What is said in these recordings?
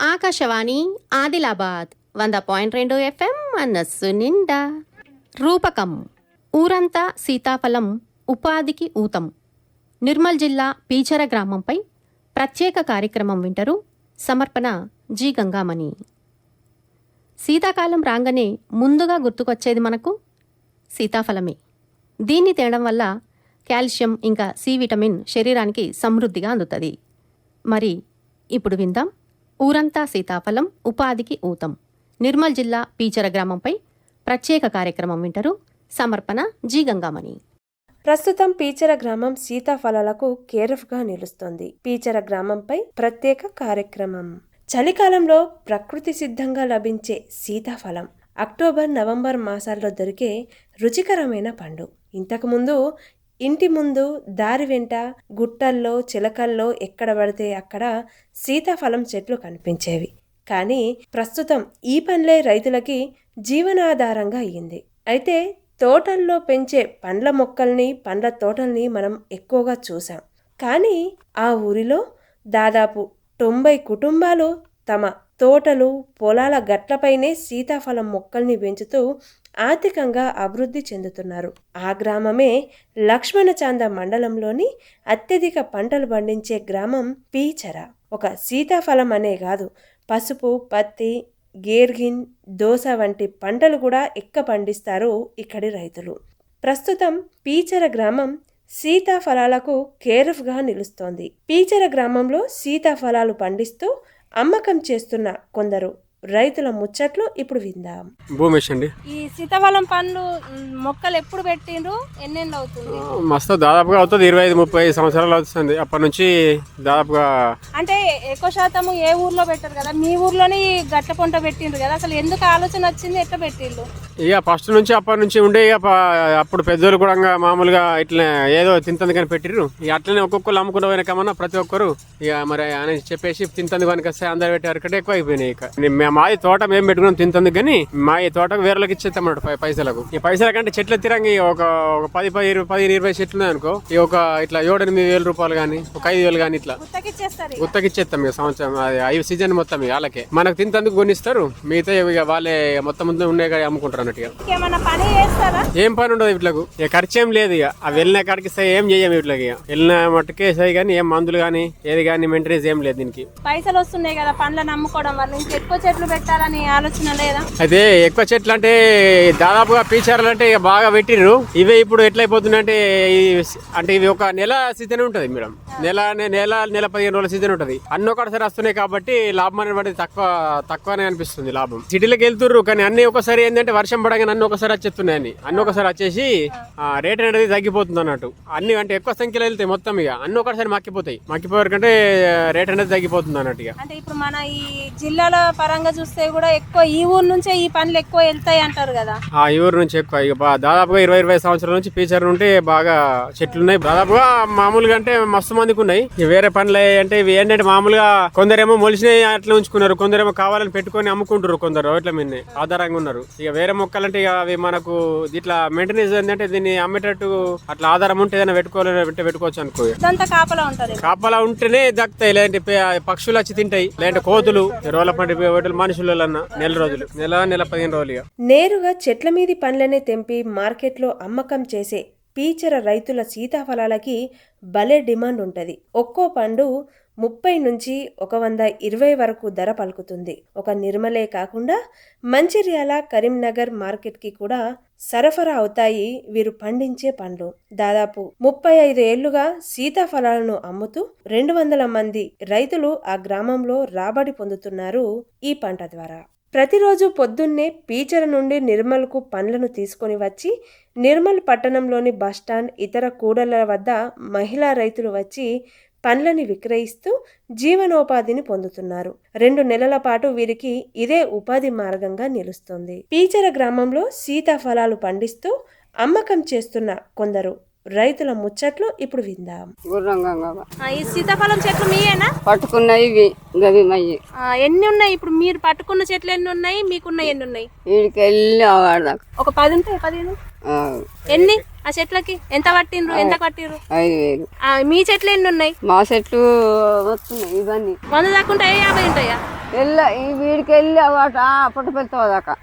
ఆకాశవాణి ఆదిలాబాద్ వంద పాయింట్ రెండు ఎఫ్ఎం మనస్సు నిండా. రూపకం ఊరంతా సీతాఫలం ఉపాధికి ఊతం. నిర్మల్ జిల్లా పీచర గ్రామంపై ప్రత్యేక కార్యక్రమం వింటరు సమర్పణ జి గంగామణి. శీతాకాలం రాగానే ముందుగా గుర్తుకొచ్చేది మనకు సీతాఫలమే. దీన్ని తినడం వల్ల కాల్షియం ఇంకా సి విటమిన్ శరీరానికి సమృద్ధిగా అందుతుంది. మరి ఇప్పుడు విందాం. ఊరంతా సీతాఫలం ఉపాధికి ఊతం. నిర్మల్ జిల్లా పీచర గ్రామంపై ప్రత్యేక కార్యక్రమం వింటరు సమర్పణ జి గంగామణి. ప్రస్తుతం పీచర గ్రామం సీతాఫలాలకు కేరఫ్గా నిలుస్తోంది. పీచర గ్రామంపై ప్రత్యేక కార్యక్రమం. చలికాలంలో ప్రకృతి సిద్ధంగా లభించే సీతాఫలం అక్టోబర్ నవంబర్ మాసాల్లో దొరికే రుచికరమైన పండు. ఇంతకుముందు ఇంటి ముందు దారి వెంట గుట్టల్లో చిలకల్లో ఎక్కడ పడితే అక్కడ సీతాఫలం చెట్లు కనిపించేవి. కానీ ప్రస్తుతం ఈ పండ్లే రైతులకి జీవనాధారంగా అయ్యింది. అయితే తోటల్లో పెంచే పండ్ల మొక్కల్ని పండ్ల తోటల్ని మనం ఎక్కువగా చూసాం కానీ ఆ ఊరిలో దాదాపు తొంభై కుటుంబాలు తమ తోటలు పొలాల గట్లపైనే సీతాఫలం మొక్కల్ని పెంచుతూ ఆర్థికంగా అభివృద్ధి చెందుతున్నారు. ఆ గ్రామమే లక్ష్మణచాంద మండలంలోని అత్యధిక పంటలు పండించే గ్రామం పీచర. ఒక సీతాఫలం అనే కాదు పసుపు పత్తి గేర్గిన్ దోస వంటి పంటలు కూడా ఎక్క పండిస్తారు ఇక్కడి రైతులు. ప్రస్తుతం పీచర గ్రామం సీతాఫలాలకు కేరఫ్గా నిలుస్తోంది. పీచర గ్రామంలో సీతాఫలాలు పండిస్తూ అమ్మకం చేస్తున్న కొందరు రైతుల ముచ్చట్లు ఇప్పుడు విందాం. భూమేష్ అండి. ఈ సీతాఫలం పండ్లు మొక్కలు ఎప్పుడు పెట్టిండ్రు? ఎన్నెండు అవుతుంది? మస్తు దాదాపుగా అవుతుంది. ఇరవై ఐదు ముప్పై సంవత్సరాలు అవుతుంది. అప్పటి నుంచి దాదాపుగా అంటే ఎక్కువ శాతము ఏ ఊర్లో పెట్టారు కదా? మీ ఊర్లోనే ఈ గట్ల పొంట పెట్టిండ్రు కదా? అసలు ఎందుకు ఆలోచన వచ్చింది? ఎట్లా పెట్టిండ్రు? ఇక ఫస్ట్ నుంచి అప్పటి నుంచి ఉండే ఇక అప్పుడు పెద్దోళ్ళు కూడా ఇంకా మామూలుగా ఇట్లా ఏదో తింతంది కానీ పెట్టిర్రు. ఇక అట్లనే ఒక్కొక్కరు అమ్ముకున్న పోయిన కమన్నా ప్రతి ఒక్కరు ఇక మరి అని చెప్పేసి తింతంది కనుక వస్తే అందరు పెట్టారు కంటే ఎక్కువ అయిపోయినాయి ఇక. మాది తోట మేము పెట్టుకున్నాం తింతంది కానీ మా ఈ తోటకు వేరేలకు ఇచ్చేస్తాం అన్నమాట పై- పైసలకు. ఈ పైసల కంటే చెట్ల తిరంగి ఒక ఒక పది పది ఇరవై పది ఇరవై చెట్లు ఉన్నాయి అనుకో ఈ ఒక ఇట్లా ఏడు ఎనిమిది వేల రూపాయలు కానీ ఒక ఐదు వేలు కానీ ఇట్లా ఇక. గుత్తకిచ్చేస్తాం ఇక సంవత్సరం అది ఐదు సీజన్ మొత్తం వాళ్ళకే. మనకు తింతందుకు కొనిస్తారు మిగతా ఇక వాళ్ళే మొత్తం ముందు ఉండే కాడ అమ్ముకుంటారు అన్నట్టు ఏం పని ఉండదు వీటికి ఇక ఖర్చు ఏం లేదు ఇక. ఆ వెళ్ళిన కాడికి ఏం చేయం వీటికి ఇక. వెళ్ళిన మట్టుకే సై కానీ ఏం మందులు కానీ ఏది కానీ మెయింటెనెన్స్ ఏం లేదు దీనికి. పైసలు వస్తున్నాయి కదా పండ్లను అమ్ముకోవడం వల్ల ఇంకెక్కువ చెట్లు పెట్టాలని ఆలోచన లేదా? అయితే ఎక్కువ చెట్లు అంటే దాదాపుగా పీచర్లు అంటే ఇక బాగా పెట్టిర్రు. ఇవే ఇప్పుడు ఎట్లయిపోతున్నాయి అంటే ఇవి ఒక నెల సీజన్ ఉంటది మేడం. నెల నెల నెల పదిహేను రోజుల సీజన్ ఉంటది. అన్ని ఒకటిసారి వస్తున్నాయి కాబట్టి లాభం అనేది తక్కువ తక్కువనే అనిపిస్తుంది లాభం. సిటీలోకి వెళ్తుర్రు కానీ అన్ని ఒకసారి ఏంటంటే వర్షం పడగానే అన్ని ఒకసారి వచ్చేస్తున్నాయి అన్ని అన్ని ఒకసారి వచ్చేసి రేట్ అనేది తగ్గిపోతుంది అన్నట్టు. అన్ని అంటే ఎక్కువ సంఖ్యలో వెళ్తాయి మొత్తం ఇక. అన్ని ఒకసారి మక్కిపోతాయి. మక్కిపోయారు కంటే రేట్ అనేది తగ్గిపోతుంది అన్నట్టు ఇక. అంటే ఇప్పుడు మన ఈ జిల్లాల పరంగా చూస్తే కూడా ఎక్కువ ఈ ఊరు నుంచే ఈ పండ్లు ఎక్కువ వెళ్తాయి అంటారు కదా. ఆ ఈ ఊరు నుంచి ఎక్కువ. ఇక బా- దాదాపుగా ఇరవై ఇరవై సంవత్సరాల నుంచి పీచర్ ఉంటే బాగా చెట్లు ఉన్నాయి దాదాపుగా మామూలుగా అంటే మస్తు మందికి ఉన్నాయి. ఇక వేరే పనులు అంటే ఇవి ఏంటంటే మామూలుగా కొందరేమో మొలిసినవి అట్లా ఉంచుకున్నారు. కొందరేమో కావాలని పెట్టుకొని అమ్ముకుంటారు కొందరు రోడ్ల మీద ఆధారంగా ఉన్నారు. ఇక వేరే మొక్కలంటే ఇక అవి మనకు ఇట్లా మెయింటెనెన్స్ ఏంటంటే దీన్ని అమ్మేటట్టు అట్లా ఆధారం ఉంటే ఏదైనా పెట్టుకోవాలని పెట్టి పెట్టుకోవచ్చు అనుకో. ఇదంతా కాపలా ఉంటది. కాపలా ఉంటేనే దక్కుతాయి. లేదంటే పే- పక్షులు వచ్చి తింటాయి. లేదంటే కోతులు రోల పండి మనుషులన్నా నెల రోజులు. నెల నెల పదిహేను రోజులు ఇక నేరుగా చెట్ల మీది పండ్లనే తెంపి మార్కెట్లో అమ్మకం చేసే పీచర రైతుల సీతాఫలాలకి భలే డిమాండ్ ఉంటుంది ఒక్కో పండు ముప్పై నుంచి ఒక వంద ఇరవై వరకు ధర పలుకుతుంది. ఒక నిర్మలే కాకుండా మంచిర్యాల కరీంనగర్ మార్కెట్కి కూడా సరఫరా అవుతాయి వీరు పండించే పండ్లు. దాదాపు ముప్పై ఐదు ఏళ్ళుగా సీతాఫలాలను అమ్ముతూ రెండు వందల మంది రైతులు ఆ గ్రామంలో రాబడి పొందుతున్నారు ఈ పంట ద్వారా. ప్రతిరోజు పొద్దున్నే పీచర నుండి నిర్మల్కు పండ్లను తీసుకొని వచ్చి నిర్మల్ పట్టణంలోని బస్టాండ్ ఇతర కూడళ్ళ వద్ద మహిళా రైతులు వచ్చి పండ్లని విక్రయిస్తూ జీవనోపాధిని పొందుతున్నారు. రెండు నెలల పాటు వీరికి ఇదే ఉపాధి మార్గంగా నిలుస్తుంది. పీచర గ్రామంలో సీతాఫలాలు పండిస్తూ అమ్మకం చేస్తున్న కొందరు రైతుల ముచ్చట్లు ఇప్పుడు విందాం. ఈ సీతాఫలం చెట్లు మీయేనా? పట్టుకున్నవి ఇవి గవి మయ్యి. ఆ, ఎన్ని ఉన్నాయి ఇప్పుడు? మీరు పట్టుకున్న చెట్లు ఎన్ని ఉన్నాయి? మీకున్న ఎన్ని ఉన్నాయి? వీడికి వెళ్ళి ఒక పది ఉంటాయి పదిహేను? ఎన్ని? ఆ చెట్లకి? ఎంత పట్టిండ్రు? ఎంత కట్టిండ్రు ఐదు వేలు. ఆ, మీ చెట్లు ఎన్ని ఉన్నాయి? మా చెట్లు వస్తున్నాయి ఇవన్నీ. వంద దాకా ఉంటాయా యాభై ఉంటాయా? వెళ్ళ ఈ వీడికి వెళ్ళి అవాట పుట్టపెళ్తావు దాకా.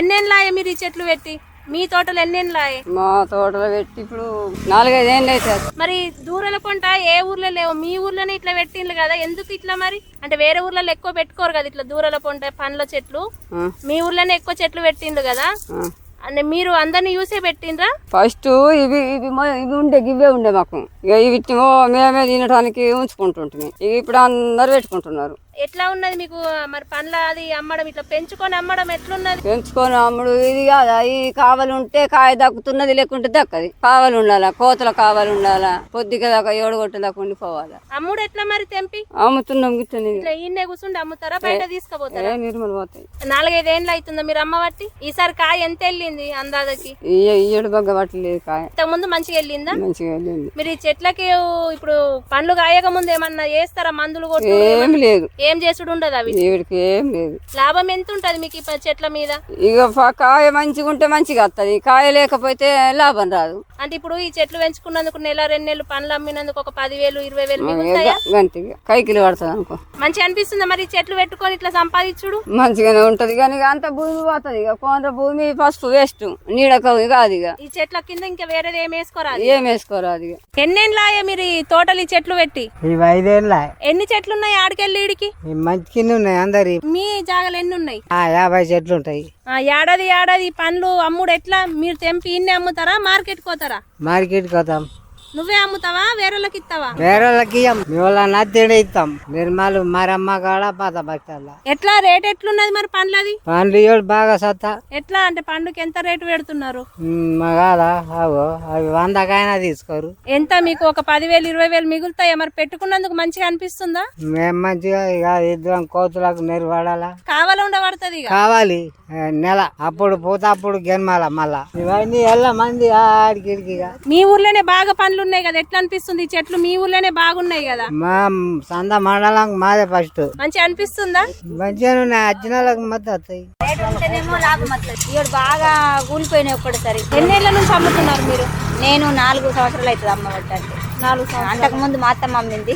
ఎన్నెన్లాయే మీరు ఈ చెట్లు పెట్టి? మీ తోటలు ఎన్నెన్లాయే మా తోటలో పెట్టి ఇప్పుడు నాలుగైదు ఏళ్ళు అవుతుంది మరి దూరాల పంట ఏ ఊర్లో లేవు? మీ ఊర్లోనే ఇట్లా పెట్టిండ్రు కదా ఎందుకు ఇట్లా మరి? అంటే వేరే ఊర్లలో ఎక్కువ పెట్టుకోరు కదా ఇట్లా దూరాల పంట పండ్ల చెట్లు. మీ ఊర్లోనే ఎక్కువ చెట్లు పెట్టిండ్రు కదా. అంటే మీరు అందరిని చూసే పెట్టిండ్రా? ఫస్ట్ ఇవి ఇవి ఇవి ఉండే ఇవే ఉండే మాకు. ఇక ఇవి మేమే తినడానికి ఉంచుకుంటుంటుంది ఇప్పుడు అందరు పెట్టుకుంటున్నారు. ఎట్లా ఉన్నది మీకు? మరి పండ్ల అది అమ్మడం ఇట్లా పెంచుకొని అమ్మడం ఎట్లున్నది? పెంచుకొని అమ్ముడు ఇది కాదా? ఈ కావాలి ఉంటే కాయ దక్కుతున్నది లేకుంటే దక్కది. కావాలి ఉండాలా? కోతల కావాలి ఉండాలా? పొద్దుగా దాకా ఏడు కొట్టే దాకా ఉండిపోవాలా? అమ్ముడు ఎట్లా మరి తెంపి? అమ్ముతున్నాం ఇట్లా ఈయన్నే కూర్చుండి అమ్ముతారా? బయట తీసుకుపోతారా? నిర్మలు పోతాయి. నాలుగైదేండ్లు అవుతుందా మీరు అమ్మబట్టి ఈసారి కాయ ఎంత వెళ్ళింది అందాజకి? ఈ ఏడు బగ్గ పట్టలేదు కాయ. ఇంతకు ముందు మంచిగా వెళ్ళిందా? మంచిగా వెళ్ళింది. మీరు ఈ చెట్లకి ఇప్పుడు పండ్లు కాయక ముందు ఏమన్నా చేస్తారా? మందులు కొట్టు ఏం లేదు. ఏం చేసుడు ఉండదు అవి? దేవుడికి ఏం లేదు. లాభం ఎంత ఉంటది మీకు ఈ ప- చెట్ల మీద? ఇక కాయ మంచిగా ఉంటే మంచిగా వస్తుంది కాయ లేకపోతే లాభం రాదు. అంటే ఇప్పుడు ఈ చెట్లు పెంచుకున్నందుకు నెల రెండు నెలలు పండ్లు అమ్మినందుకు ఒక పదివేలు ఇరవై వేలు మిగులుతాయా గంటిగా కైకిలు పడుతుంది అనుకో. మంచి అనిపిస్తుందా మరి ఈ చెట్లు పెట్టుకొని ఇట్లా సంపాదించుడు? మంచిగానే ఉంటది కానీ ఇక అంత భూమి పోతుంది. ఇక కొంత భూమి పసుపు వేస్ట్. నీడక కాదు ఇక. ఈ చెట్ల కింద ఇంకా వేరేది ఏం వేసుకోరా ఏం వేసుకోరాదు ఇక. ఎన్నేళ్ళాయే మీరు ఈ తోటలు ఈ చెట్లు పెట్టి? ఇవి ఐదేళ్ళ ఎన్ని చెట్లు ఉన్నాయి ఆడికెళ్ళి ఈడికి? ఈ మంచి కింద ఉన్నాయి అందరి? మీ జాగలు ఎన్ని ఉన్నాయి? ఆ యాభై చెట్లు ఉంటాయి. ఆ, ఏడాది ఏడాది పండ్లు అమ్ముడు ఎట్లా? మీరు తెంపి ఇన్ని అమ్ముతారా? మార్కెట్ పోతారా? మార్కెట్కి పోతాం. నువ్వే అమ్ముతావా? వేరేళ్ళకి ఇస్తావా? వేరే వాళ్ళకి ఇయ్యం. మీ వాళ్ళ ఇస్తాం. నిర్మలు మరమ్మ కాడ పాత బస్తాల ఎట్లా? రేట్ ఎట్లున్నది మరి పండ్లది? పండ్లు ఇవ్వడు బాగా సత్తా. ఎట్లా? అంటే పండుకి ఎంత రేటు పెడుతున్నారు? కాదా? అవో అవి వందకైనా తీసుకోరు. ఎంత మీకు? ఒక పదివేలు ఇరవై వేలు మిగులుతాయా? మరి పెట్టుకున్నందుకు మంచిగా అనిపిస్తుందా? మేము మంచిగా ఇక ఇద్దరం కోతులకు నెరవడాలా కావాలా ఉండబడుతుంది కావాలి. నెల. అప్పుడు పోతే అప్పుడు గెన్మాల మళ్ళా. ఇవన్నీ ఎల్ల మంది ఆడికి మీ ఊర్లోనే బాగా పండ్లు ఉన్నాయి కదా ఎట్లా అనిపిస్తుంది? ఈ చెట్లు మీ ఊర్లోనే బాగున్నాయి కదా. మా సంద మండలం మాదే ఫస్ట్ మంచిగా అనిపిస్తుందా? మంచిగా ఉన్నాయి మద్దతు వస్తాయి. ఉంటేనేమో లాభం వస్తుంది ఇవి బాగా కూలిపోయినాయి ఒక్కటిసారి. ఎన్నేళ్ళ నుంచి అమ్ముతున్నారు మీరు? నేను నాలుగు సంవత్సరాలు అవుతుంది అమ్మ పెట్టండి నాలుగు అంతకు ముందు మా అత్తమ్మ అమ్మింది.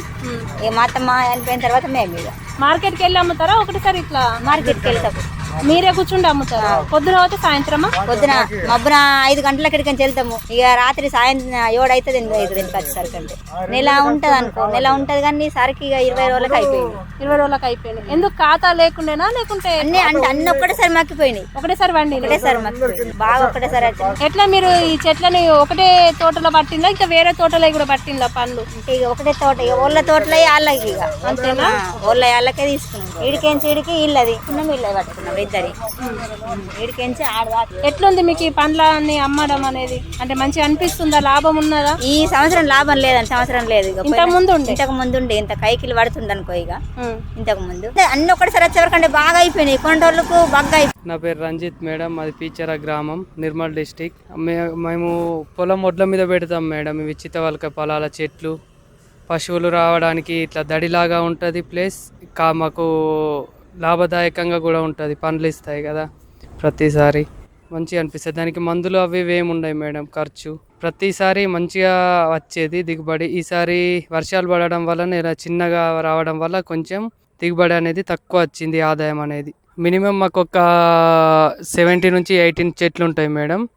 ఇక మా అత్తమ్మ చనిపోయిన తర్వాత మేము ఇక మార్కెట్కి వెళ్ళి అమ్ముతారా? ఒకటిసారి ఇట్లా మార్కెట్కి వెళ్తాము మీరే కూర్చుండి అమ్ముతారా? పొద్దున పోతే సాయంత్రమా? పొద్దున మబ్బున ఐదు గంటల అక్కడికి వెళ్తాము ఇక రాత్రి సాయంత్రం ఏడు అవుతుంది ఎనిమిది అవుతుంది ఇంటికి వచ్చేసరికి అంటే నెల ఉంటది అనుకో నెల ఉంటది కానీ సరికి ఇక ఇరవై రోజులకి అయిపోయింది. ఇరవై రోజులకు అయిపోయింది. ఎందుకు ఖాతా లేకుండేనా లేకుంటే అన్ని అంటే అన్ని ఒక్కటేసారి మక్కిపోయినాయి. ఒకటేసారి వండి ఒకటేసారి మక్కిపోయింది బాగా ఒకటేసారి వచ్చింది ఎట్లా మీరు ఈ చెట్లని ఒకటే తోటలో పట్టిందా ఇంకా వేరే తోటలో కూడా పట్టిందా పండ్లు? ఇక ఒకటే తోట ఇక ఓళ్ళ తోటలో వాళ్ళకి ఇక. అంతేనా? ఓళ్ళ వాళ్ళకే తీసుకున్నాం. ఈడికేంచి ఈడికి ఇల్లది చిన్న పట్టుకున్నాం ఇద్దరి ఈడికేంచి ఆడదాకా ఎట్లుంది మీకు ఈ పండ్లని అమ్మడం అనేది? అంటే మంచిగా అనిపిస్తుందా? లాభం ఉన్నదా? ఈ సంవత్సరం లాభం లేదని సంవత్సరం లేదు. ఇక ఇంత ముందు ఉండే ఇంతకు ముందు ఉండే ఇంత కైకిలు పడుతుంది అనుకో ఇక. ఇంతకు ముందు. అన్ని ఒకటిసారి వచ్చే వరకు అంటే బాగా అయిపోయినాయి. కొన్ని రోజులకు బాగా. నా పేరు రంజిత్ మేడం మాది పీచర గ్రామం నిర్మల్ డిస్టిక్. మేము పొలం ఒడ్ల మీద పెడతాం మేడం ఇవి చిత్తవలక పొలాల చెట్లు. పశువులు రావడానికి ఇట్లా దడిలాగా ఉంటుంది ప్లస్. కా మాకు లాభదాయకంగా కూడా ఉంటుంది. పండ్లు ఇస్తాయి కదా ప్రతిసారి. మంచిగా అనిపిస్తుంది. దానికి మందులు అవి ఏమి ఉండవు మేడం ఖర్చు. ప్రతిసారి మంచిగా వచ్చేది దిగుబడి. ఈసారి వర్షాలు పడడం వల్ల ఇలా చిన్నగా రావడం వల్ల కొంచెం దిగుబడి అనేది తక్కువ వచ్చింది ఆదాయం అనేది. మినిమం మాకు ఒక సెవెంటీ నుంచి ఎయిటీన్ చెట్లు ఉంటాయి madam.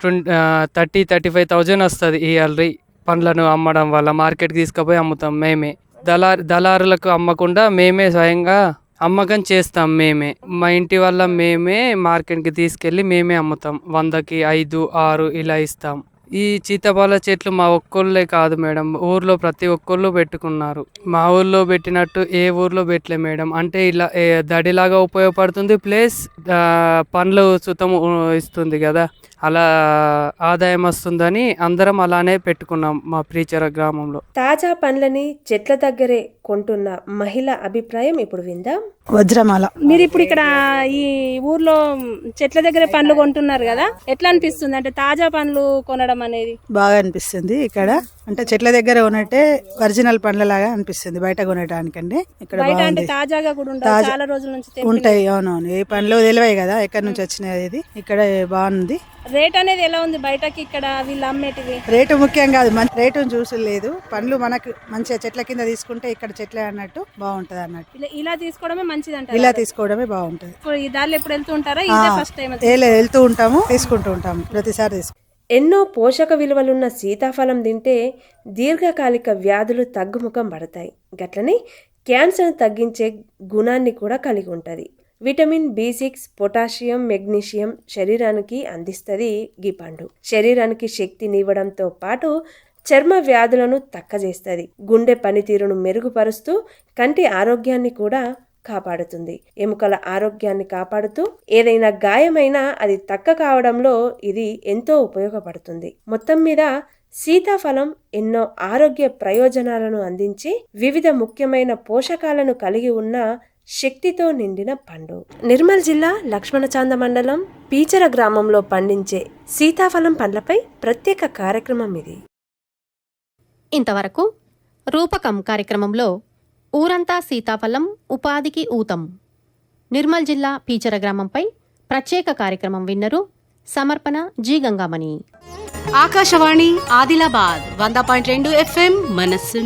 Twenty thirty thirty five thousand వస్తుంది ఇయర్లీ పండ్లను అమ్మడం వల్ల. మార్కెట్కి తీసుకుపోయి అమ్ముతాం మేమే. దళార్ దళారులకు అమ్మకుండా మేమే స్వయంగా అమ్మకం చేస్తాం మేమే. మా ఇంటి వల్ల మేమే మార్కెట్కి తీసుకెళ్ళి మేమే అమ్ముతాం. వందకి ఐదు ఆరు ఇలా ఇస్తాం. ఈ సీతాఫల చెట్లు మా ఒక్కళ్ళే కాదు మేడం. ఊర్లో ప్రతి ఒక్కళ్ళు పెట్టుకున్నారు. మా ఊర్లో పెట్టినట్టు ఏ ఊర్లో పెట్టలే మేడం. అంటే ఇలా దడిలాగా ఉపయోగపడుతుంది ప్లస్ పండ్లు సుతం ఇస్తుంది కదా. అలా ఆదాయం వస్తుందని అందరం అలానే పెట్టుకున్నాం మా ప్రీచర గ్రామంలో. తాజా పండ్లని చెట్ల దగ్గరే కొంటున్న మహిళ అభిప్రాయం ఇప్పుడు విందాం. వజ్రమాల. మీరు ఇప్పుడు ఇక్కడ ఈ ఊర్లో చెట్ల దగ్గర పండ్లు కొంటున్నారు కదా ఎట్లా అనిపిస్తుంది? అంటే తాజా పండ్లు కొనడం అనేది. బాగా అనిపిస్తుంది ఇక్కడ. అంటే చెట్ల దగ్గర ఉన్నట్టే ఒరిజినల్ పండ్లలాగా అనిపిస్తుంది బయట కొనడానికండి ఇక్కడ అంటే తాజాగా కూడా చాలా రోజుల నుంచి. ఉంటాయి అవునవును. ఏ పండ్లు తెలివాయి కదా ఎక్కడి నుంచి వచ్చినాయి ఇది ఇక్కడ బాగుంది. రేట్ అనేది ఎలా ఉంది బయటకి ఇక్కడ వీళ్ళు అమ్మేటివి? రేటు ముఖ్యం కాదు మన రేటు చూసి లేదు. పండ్లు మనకు మంచిగా చెట్ల కింద తీసుకుంటే ఇక్కడ చెట్లే అన్నట్టు బాగుంటది అన్నట్టు. ఇలా ఇలా తీసుకోవడమే మంచిది అంటారు ఇలా తీసుకోవడమే బాగుంటది. ఈ దారిలో ఎప్పుడు వెళ్తూ ఉంటారా? ఇదే ఫస్ట్ టైం వెళ్తూ ఉంటాము తీసుకుంటూ ఉంటాము ప్రతిసారి తీసుకుంటాం ఎన్నో పోషక విలువలున్న సీతాఫలం తింటే దీర్ఘకాలిక వ్యాధులు తగ్గుముఖం పడతాయి. గట్లనే క్యాన్సర్ తగ్గించే గుణాన్ని కూడా కలిగి ఉంటుంది. Vitamin B six potassium magnesium శరీరానికి అందిస్తుంది గీ పండు. శరీరానికి శక్తినివ్వడంతో పాటు చర్మ వ్యాధులను తక్కజేస్తుంది. గుండె పనితీరును మెరుగుపరుస్తూ కంటి ఆరోగ్యాన్ని కూడా కాపాడుతుంది. ఎముకల ఆరోగ్యాన్ని కాపాడుతూ ఏదైనా గాయమైనా అది తక్క కావడంలో ఇది ఎంతో ఉపయోగపడుతుంది. మొత్తం మీద సీతాఫలం ఎన్నో ఆరోగ్య ప్రయోజనాలను అందించి వివిధ ముఖ్యమైన పోషకాలను కలిగి ఉన్న శక్తితో నిండిన పండు. నిర్మల్ జిల్లా లక్ష్మణచాంద మండలం పీచర గ్రామంలో పండించే సీతాఫలం పండ్లపై ప్రత్యేక కార్యక్రమం ఇది. ఇంతవరకు రూపకం కార్యక్రమంలో ఊరంతా సీతాఫలం ఉపాధికి ఊతం. నిర్మల్ జిల్లా పీచర గ్రామంపై ప్రత్యేక కార్యక్రమం విన్నరు సమర్పణ జీ గంగామణి. ఆకాశవాణి ఆదిలాబాద్ వంద పాయింట్ రెండు ఎఫ్ఎం మనస్సు